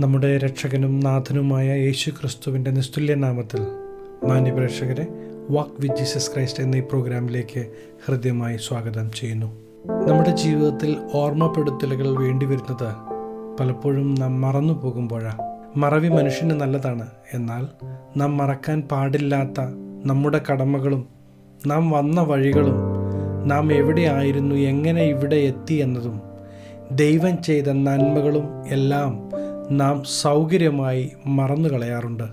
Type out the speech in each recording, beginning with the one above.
നമ്മുടെ രക്ഷകനും നാഥനുമായ യേശു ക്രിസ്തുവിന്റെ നിസ്തുല്യ നാമത്തിൽ മാന്യപ്രേക്ഷകരെ വാക്ക് വിത്ത് ജീസസ് ക്രൈസ്റ്റ് എന്ന ഈ പ്രോഗ്രാമിലേക്ക് ഹൃദ്യമായി സ്വാഗതം ചെയ്യുന്നു. നമ്മുടെ ജീവിതത്തിൽ ഓർമ്മപ്പെടുത്തലുകൾ വേണ്ടി വരുന്നത് പലപ്പോഴും നാം മറന്നു പോകുമ്പോഴാണ് മറവി മനുഷ്യന് നല്ലതാണ് എന്നാൽ നാം മറക്കാൻ പാടില്ലാത്ത നമ്മുടെ കടമകളും നാം വന്ന വഴികളും നാം എവിടെയായിരുന്നു എങ്ങനെ ഇവിടെ എത്തി എന്നതും ദൈവം ചെയ്ത നന്മകളും എല്ലാം നാം സൗകര്യമായി മറന്നു കളയാറുണ്ട്.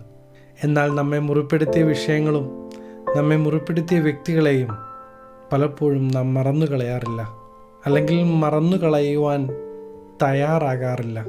എന്നാൽ നമ്മെ മുറിപ്പെടുത്തിയ വിഷയങ്ങളും നമ്മെ മുറിപ്പെടുത്തിയ വ്യക്തികളെയും പലപ്പോഴും നാം മറന്നു കളയാറില്ല. അല്ലെങ്കിൽ മറന്നു കളയുവാൻ തയ്യാറാകാറില്ല.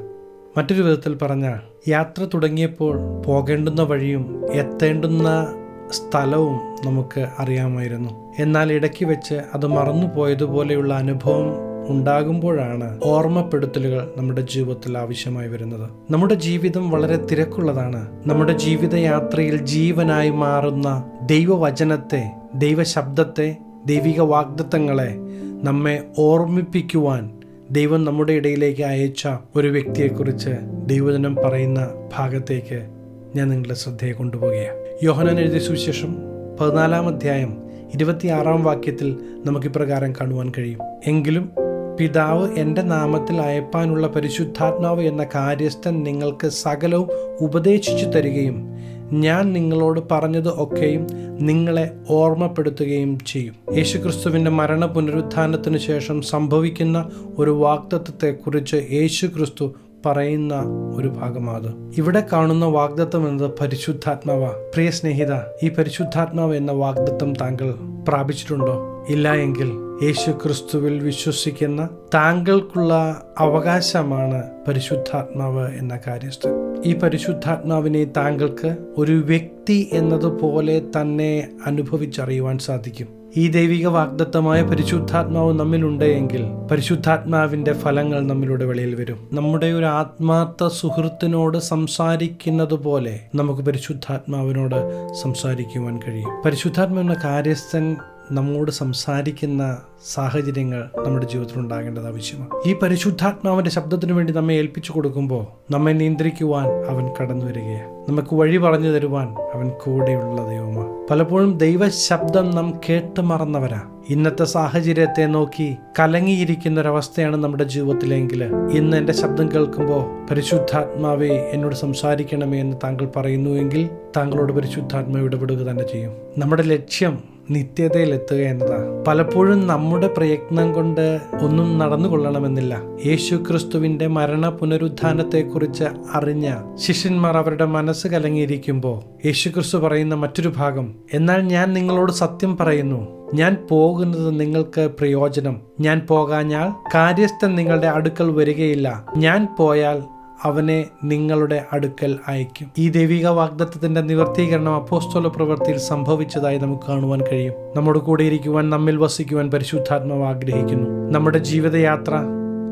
മറ്റൊരു വിധത്തിൽ പറഞ്ഞാൽ യാത്ര തുടങ്ങിയപ്പോൾ പോകേണ്ടുന്ന വഴിയും എത്തേണ്ടുന്ന സ്ഥലവും നമുക്ക് അറിയാമായിരുന്നു. എന്നാൽ ഇടയ്ക്ക് വെച്ച് അത് മറന്നു പോയതുപോലെയുള്ള അനുഭവം ഉണ്ടാകുമ്പോഴാണ് ഓർമ്മപ്പെടുത്തലുകൾ നമ്മുടെ ജീവിതത്തിൽ ആവശ്യമായി വരുന്നത്. നമ്മുടെ ജീവിതം വളരെ തിരക്കുള്ളതാണ്. നമ്മുടെ ജീവിതയാത്രയിൽ ജീവനായി മാറുന്ന ദൈവവചനത്തെ ദൈവശബ്ദത്തെ ദൈവിക വാഗ്ദത്തങ്ങളെ നമ്മെ ഓർമ്മിപ്പിക്കുവാൻ ദൈവം നമ്മുടെ ഇടയിലേക്ക് അയച്ച ഒരു വ്യക്തിയെക്കുറിച്ച് ദൈവജനം പറയുന്ന ഭാഗത്തേക്ക് ഞാൻ നിങ്ങളുടെ ശ്രദ്ധയെ കൊണ്ടുപോകുകയാണ്. യോഹനാൻ എഴുതിയ സുവിശേഷം പതിനാലാം അധ്യായം ഇരുപത്തിയാറാം വാക്യത്തിൽ നമുക്ക് ഇപ്രകാരം കാണുവാൻ കഴിയും. എങ്കിലും പിതാവ് എന്റെ നാമത്തിൽ അയപ്പാനുള്ള പരിശുദ്ധാത്മാവ് എന്ന കാര്യസ്ഥൻ നിങ്ങൾക്ക് സകലവും ഉപദേശിച്ചു തരികയും ഞാൻ നിങ്ങളോട് പറഞ്ഞത് ഒക്കെയും നിങ്ങളെ ഓർമ്മപ്പെടുത്തുകയും ചെയ്യും. യേശുക്രിസ്തുവിന്റെ മരണ പുനരുത്ഥാനത്തിനു ശേഷം സംഭവിക്കുന്ന ഒരു വാഗ്ദത്വത്തെക്കുറിച്ച് യേശുക്രിസ്തു പറയുന്ന ഒരു ഭാഗമാത്. ഇവിടെ കാണുന്ന വാഗ്ദത്വം എന്നത് പരിശുദ്ധാത്മാവ. പ്രിയ സ്നേഹിത ഈ പരിശുദ്ധാത്മാവ് എന്ന വാഗ്ദത്വം താങ്കൾ പ്രാപിച്ചിട്ടുണ്ടോ? ഇല്ല എങ്കിൽ യേശു ക്രിസ്തുവിൽ വിശ്വസിക്കുന്ന താങ്കൾക്കുള്ള അവകാശമാണ് പരിശുദ്ധാത്മാവ് എന്ന കാര്യസ്ഥൻ. ഈ പരിശുദ്ധാത്മാവിനെ താങ്കൾക്ക് ഒരു വ്യക്തി എന്നതുപോലെ തന്നെ അനുഭവിച്ചറിയുവാൻ സാധിക്കും. ഈ ദൈവിക വാഗ്ദത്തമായ പരിശുദ്ധാത്മാവ് നമ്മിലുണ്ട് എങ്കിൽ പരിശുദ്ധാത്മാവിന്റെ ഫലങ്ങൾ നമ്മിലൂടെ വെളിയിൽ വരും. നമ്മുടെ ഒരു ആത്മാർത്ഥ സുഹൃത്തിനോട് സംസാരിക്കുന്നത് പോലെ നമുക്ക് പരിശുദ്ധാത്മാവിനോട് സംസാരിക്കുവാൻ കഴിയും. പരിശുദ്ധാത്മാവിന്റെ കാര്യസ്ഥൻ നമ്മോട് സംസാരിക്കുന്ന സാഹചര്യങ്ങൾ നമ്മുടെ ജീവിതത്തിൽ ഉണ്ടാകേണ്ടത് ആവശ്യമാണ്. ഈ പരിശുദ്ധാത്മാവിന്റെ ശബ്ദത്തിന് വേണ്ടി നമ്മെ ഏൽപ്പിച്ചു കൊടുക്കുമ്പോൾ നമ്മെ നിയന്ത്രിക്കുവാൻ അവൻ കടന്നു വരികയാണ്. നമുക്ക് വഴി പറഞ്ഞു തരുവാൻ അവൻ കൂടെയുള്ള ദൈവമാണ്. പലപ്പോഴും ദൈവശബ്ദം നാം കേട്ട് മറന്നവരാ. ഇന്നത്തെ സാഹചര്യത്തെ നോക്കി കലങ്ങിയിരിക്കുന്ന ഒരവസ്ഥയാണ് നമ്മുടെ ജീവിതത്തിലെങ്കിൽ ഇന്ന് എന്റെ ശബ്ദം കേൾക്കുമ്പോൾ പരിശുദ്ധാത്മാവെ എന്നോട് സംസാരിക്കണമേ എന്ന് താങ്കൾ പറയുന്നുവെങ്കിൽ താങ്കളോട് പരിശുദ്ധാത്മാവ് ഇടപെടുക തന്നെ ചെയ്യും. നമ്മുടെ ലക്ഷ്യം നിത്യതയിൽ എത്തുക എന്നതാണ് പലപ്പോഴും നമ്മുടെ പ്രയത്നം കൊണ്ട് ഒന്നും നടന്നു കൊള്ളണമെന്നില്ല യേശു ക്രിസ്തുവിന്റെ മരണ പുനരുത്ഥാനത്തെക്കുറിച്ച് അറിഞ്ഞ ശിഷ്യന്മാർ അവരുടെ മനസ്സ് കലങ്ങിയിരിക്കുമ്പോൾ യേശു ക്രിസ്തു പറയുന്ന മറ്റൊരു ഭാഗം എന്നാൽ ഞാൻ നിങ്ങളോട് സത്യം പറയുന്നു. ഞാൻ പോകുന്നത് നിങ്ങൾക്ക് പ്രയോജനം. ഞാൻ പോകാഞ്ഞാൽ കാര്യസ്ഥൻ നിങ്ങളുടെ അടുക്കൽ വരികയില്ല. ഞാൻ പോയാൽ അവനെ നിങ്ങളുടെ അടുക്കൽ അയക്കും ഈ ദൈവിക വാഗ്ദത്തത്തിന്റെ നിവർത്തീകരണം അപ്പോസ്തോല പ്രവൃത്തിയിൽ സംഭവിച്ചതായി നമുക്ക് കാണുവാൻ കഴിയും. നമ്മുടെ കൂടെ ഇരിക്കുവാൻ നമ്മിൽ വസിക്കുവാൻ പരിശുദ്ധാത്മാവ് ആഗ്രഹിക്കുന്നു. നമ്മുടെ ജീവിതയാത്ര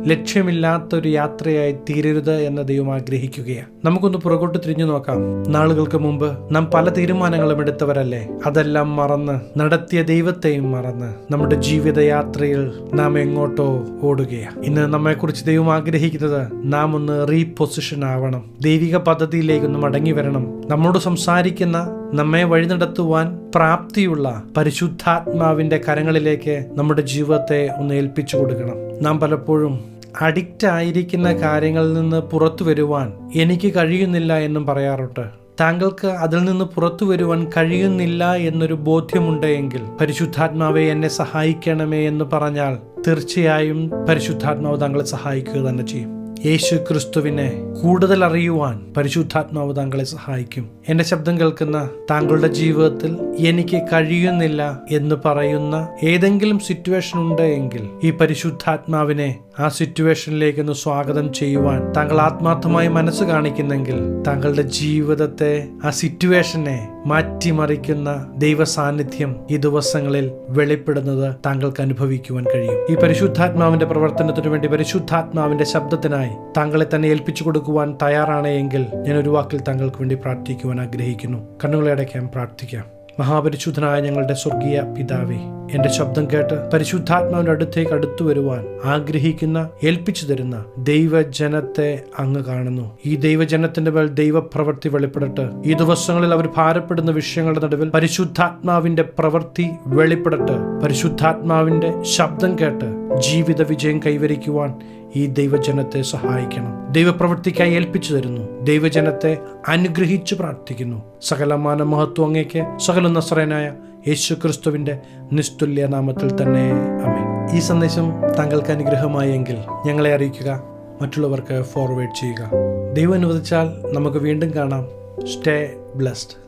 ലക്ഷ്യമില്ലാത്തൊരു യാത്രയായി തീരരുത് എന്ന് ദൈവം ആഗ്രഹിക്കുകയാണ്. നമുക്കൊന്ന് പുറകോട്ട് തിരിഞ്ഞു നോക്കാം. നാളുകൾക്ക് മുമ്പ് നാം പല തീരുമാനങ്ങളും എടുത്തവരല്ലേ? അതെല്ലാം മറന്ന് നടത്തിയ ദൈവത്തെയും മറന്ന് നമ്മുടെ ജീവിതയാത്രയിൽ നാം എങ്ങോട്ടോ ഓടുകയാണ്. ഇന്ന് നമ്മെക്കുറിച്ച് ദൈവം ആഗ്രഹിക്കുന്നത് നാം ഒന്ന് റീപൊസിഷൻ ആവണം. ദൈവിക പദ്ധതിയിലേക്ക് ഒന്ന് മടങ്ങി വരണം. നമ്മോട് സംസാരിക്കുന്ന നമ്മെ വഴി നടത്തുവാൻ പ്രാപ്തിയുള്ള പരിശുദ്ധാത്മാവിന്റെ കരങ്ങളിലേക്ക് നമ്മുടെ ജീവിതത്തെ ഒന്ന് ഏൽപ്പിച്ചു കൊടുക്കണം. നാം പലപ്പോഴും അഡിക്റ്റ് ആയിരിക്കുന്ന കാര്യങ്ങളിൽ നിന്ന് പുറത്തു വരുവാൻ എനിക്ക് കഴിയുന്നില്ല എന്നും പറയാറുണ്ട്. താങ്കൾക്ക് അതിൽ നിന്ന് പുറത്തു വരുവാൻ കഴിയുന്നില്ല എന്നൊരു ബോധ്യമുണ്ടെങ്കിൽ പരിശുദ്ധാത്മാവെ എന്നെ സഹായിക്കണമേ എന്ന് പറഞ്ഞാൽ തീർച്ചയായും പരിശുദ്ധാത്മാവ് താങ്കളെ സഹായിക്കുക തന്നെ ചെയ്യും. യേശു ക്രിസ്തുവിനെ കൂടുതൽ അറിയുവാൻ പരിശുദ്ധാത്മാവ് താങ്കളെ സഹായിക്കും. എന്റെ ശബ്ദം കേൾക്കുന്ന താങ്കളുടെ ജീവിതത്തിൽ എനിക്ക് കഴിയുന്നില്ല എന്ന് പറയുന്ന ഏതെങ്കിലും സിറ്റുവേഷൻ ഉണ്ടെങ്കിൽ ഈ പരിശുദ്ധാത്മാവിനെ ആ സിറ്റുവേഷനിലേക്ക് ഒന്ന് സ്വാഗതം ചെയ്യുവാൻ താങ്കൾ ആത്മാർത്ഥമായി മനസ്സ് കാണിക്കുന്നെങ്കിൽ താങ്കളുടെ ജീവിതത്തെ ആ സിറ്റുവേഷനെ മാറ്റിമറിക്കുന്ന ദൈവ സാന്നിധ്യം ഈ ദിവസങ്ങളിൽ വെളിപ്പെടുന്നത് താങ്കൾക്ക് അനുഭവിക്കുവാൻ കഴിയും. ഈ പരിശുദ്ധാത്മാവിന്റെ പ്രവർത്തനത്തിനു വേണ്ടി പരിശുദ്ധാത്മാവിന്റെ ശബ്ദത്തിനായി താങ്കളെ തന്നെ ഏൽപ്പിച്ചു കൊടുക്കുവാൻ തയ്യാറാണ് എങ്കിൽ ഞാൻ ഒരു വാക്കിൽ താങ്കൾക്ക് വേണ്ടി പ്രാർത്ഥിക്കുവാൻ ആഗ്രഹിക്കുന്നു. കണ്ണുകളെ അടയ്ക്കാൻ പ്രാർത്ഥിക്കാം. മഹാപരിശുദ്ധനായ ഞങ്ങളുടെ സ്വർഗീയ പിതാവേ എന്റെ ശബ്ദം കേട്ട് പരിശുദ്ധാത്മാവിന്റെ അടുത്തേക്ക് അടുത്തു വരുവാൻ ആഗ്രഹിക്കുന്ന ഏൽപ്പിച്ചു തരുന്ന ദൈവജനത്തെ അങ്ങ് കാണുന്നു. ഈ ദൈവജനത്തിന്റെ മേൽ ദൈവപ്രവൃത്തി വെളിപ്പെടട്ടെ. ഈ ദിവസങ്ങളിൽ അവർ ഭാരപ്പെടുന്ന വിഷയങ്ങളുടെ നടുവിൽ പരിശുദ്ധാത്മാവിന്റെ പ്രവൃത്തി വെളിപ്പെടട്ടെ. പരിശുദ്ധാത്മാവിന്റെ ശബ്ദം കേട്ട് ജീവിത വിജയം കൈവരിക്കുവാൻ ഈ ദൈവജനത്തെ സഹായിക്കണം. ദൈവപ്രവൃത്തിക്കായി ഏൽപ്പിച്ചു തരുന്നു. ദൈവജനത്തെ അനുഗ്രഹിച്ചു പ്രാർത്ഥിക്കുന്നു. സകലമാന മഹത്വം അങ്ങേക്ക് സകല നസ്രനായ യേശു ക്രിസ്തുവിന്റെ നിസ്തുല്യ നാമത്തിൽ തന്നെ. അമേ ഈ സന്ദേശം താങ്കൾക്ക് അനുഗ്രഹമായെങ്കിൽ ഞങ്ങളെ അറിയിക്കുക മറ്റുള്ളവർക്ക് ഫോർവേഡ് ചെയ്യുക. ദൈവം അനുവദിച്ചാൽ നമുക്ക് വീണ്ടും കാണാം. Stay blessed